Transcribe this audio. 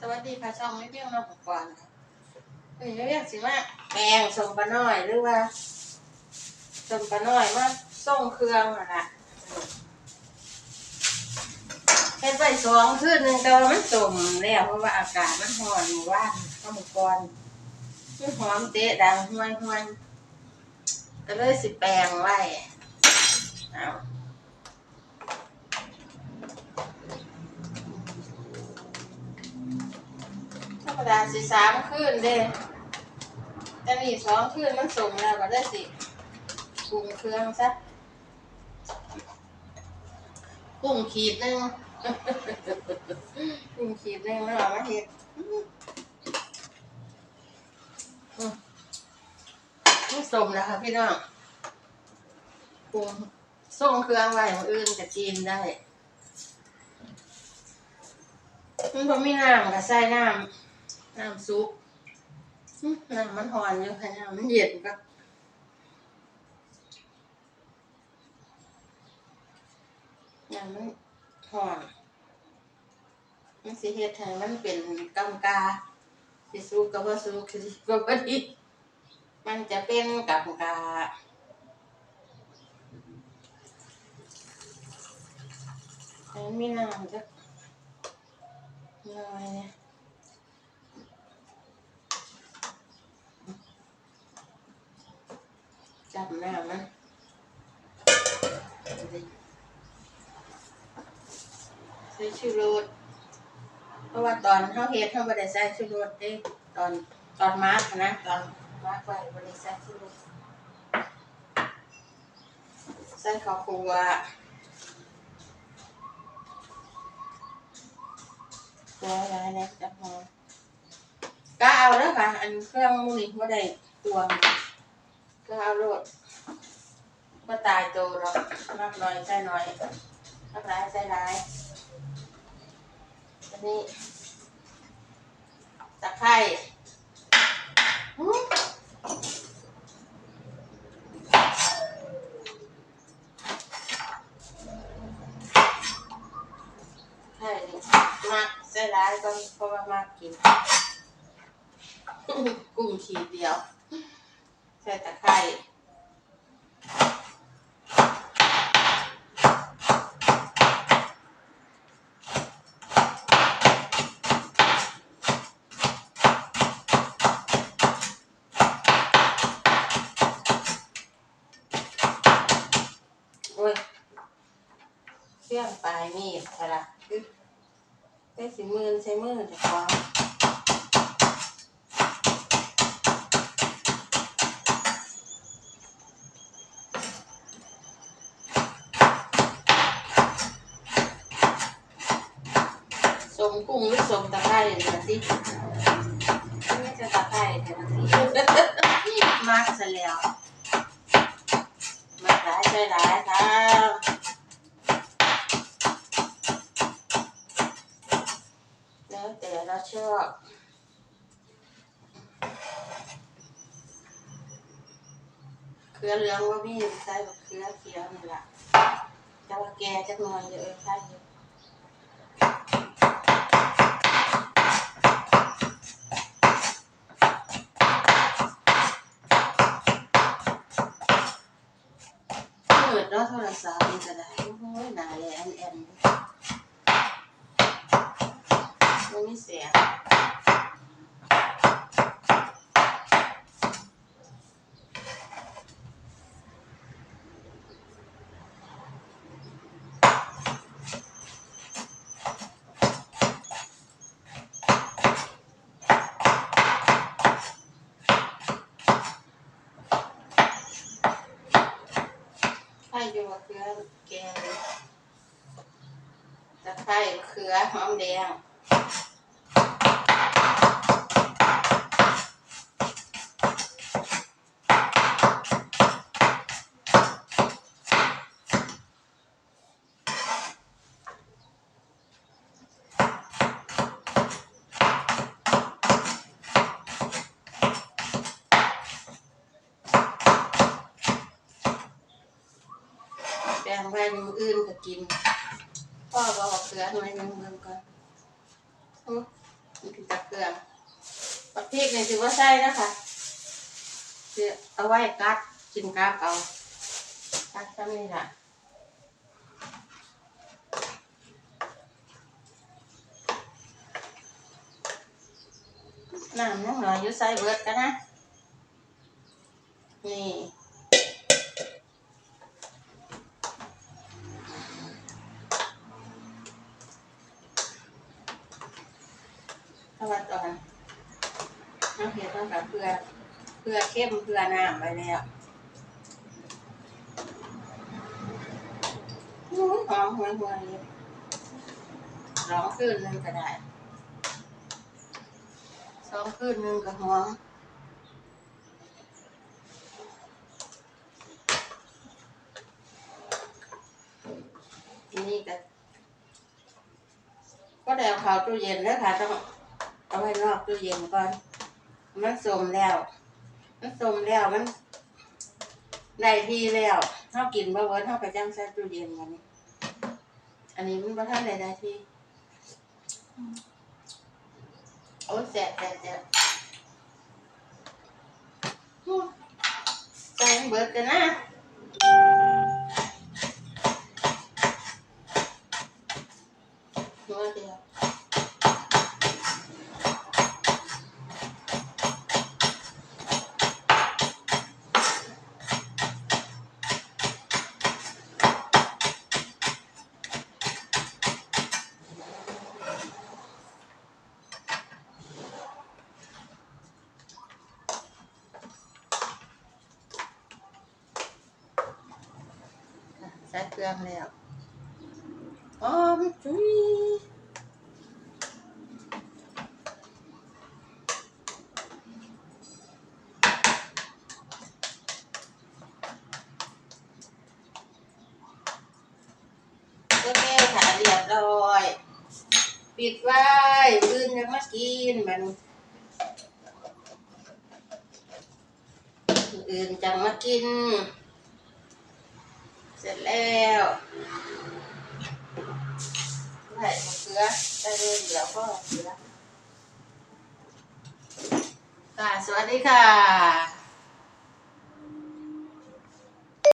สวัสดีค่ะช่องไม่เพียงน้องของกวางค่ะเอ้ยเรียกสิว่าแปงส่งปลาน้อยหรือว่าส่งปลาน้อยมาส่งเครื่องอะค่ะเฮ็ดไปสองคืนหนึงแต่ว่ามันสมแล้วเพราะว่าอากาศมันร้อนหมู่บ้านข้าวหมูกรมันหอมเตะดังห้วยห้วยก็เลยสิแปลงไว้เอา ธรรม ดาสิสามคืนเด้แต่นี่สองคืนมันส่งแล้วก็ได้สิปรุงเครื่องซะกุ้งขีดหนึงกุ้งขีดหนึงแล้วเอามาเฮ็ดอืมอืมมันสมแล้วค่ะพี่น้องปรุงส่งเครื่องไว้ของอื่นกับจีนได้มันพอมีน้ำก็ใส่น้ำ น้ำซุปน้ำมันหอนอยู่ค่ะน้ำมันเย็นก็น้ำมันหอนมันสิเฮ็ดให้มันเป็นกำกาสิสุกก็บ่สุกสิดิบก็บ่ดิมันจะเป็นกำกาให้มันมีน้ำจักหน่อยเนี่ย จับหน้ามันใส่ชูรสเพราะว่าตอนเขาเฮ็ดเขาไม่ได้ใส่ชูรสเด้ตอนตอนมาร์กนะตอนมาร์กไว้ไม่ได้ใส่ชูรสใส่ข้าวคั่วตัวอะไรเนี่ยจับหอก็เอาแล้วค่ะ อันเครื่องมือนี่ไม่ได้ตัว งก็เอาลดก็ตายโตหรอกมากน่อยใส่น่อยมากหลายใส่หลายอันนี้ตะไคร้อื้อไข่นี่มากใส่หลายก็เพราะว่ามากกินกุ้งขีดเดียว ใส่ตะไคร้โอ้ยเสื่องปลายมีดอะไรอึ๊บได้สิมือใช้มือจะควา กุ้งหรือสมตะไคร้เนี่ยสิไม่จะตะไคร้แต่ละทีมากซะแล้วมากหลายใช่หลายครับแล้วแต่เราชอบเครือเหลืองว่ามีใส่แบบเครือเขียวนี่แหละแต่ว่าแกจะนอนอยู่เออใช่อยู่เนาะโทรศัพท์มันก็ได้โอ้ยหนาเลยอันแอนมันมีเสีย งไข่อยู่กับเครือแกงตะไคร้เครือหอมแดง แปลงไว้มืออื่นก็กิน พ่อบอกเครือหน่อยหนึงเบิ่งก่อนอือลือปักพริกนี่ถือว่าใส่นะคะคือเอาไว้กัดกินกับเอากัดซ้ำนี่ละน้ำยังหน่อยอยู่ใส่เบิดกันนะ นี่ สวัสดีค่ะน้ำเห็ดต้องกับเพื่อเพื่อเข้มเพื่อน้ำไปแล้วอื้อหอมหวยหวยร้องคืนหนึงก็ได้สองคืนหนึงก็หอมนี้ก็ก็ได้เอาเข้าตู้เย็นแล้วค่ะต้อง เอาไว้นอกตู้เย็นก่อน มันสมแล้ว มันสมแล้วมันได้ที่แล้วเท่ากินบ่เวิร์ดเท่าไปจังใส่ตู้เย็นกันนี้ อันนี้มันบ่ทันได้ได้ที่โอ้ยแสบแสบแสบใส่เบิดกันนะหัวเดียว เครื่องแล้วหอมจุ้ยก็แก้ขาเรียบร้อย ปิดไว้ลื่นยังมากินมันอื่นจังมากิน ร็จแล้วใส่มะเขือใส่เลยเดี๋ยวก็เขือค่ะสวัสดีค่ะ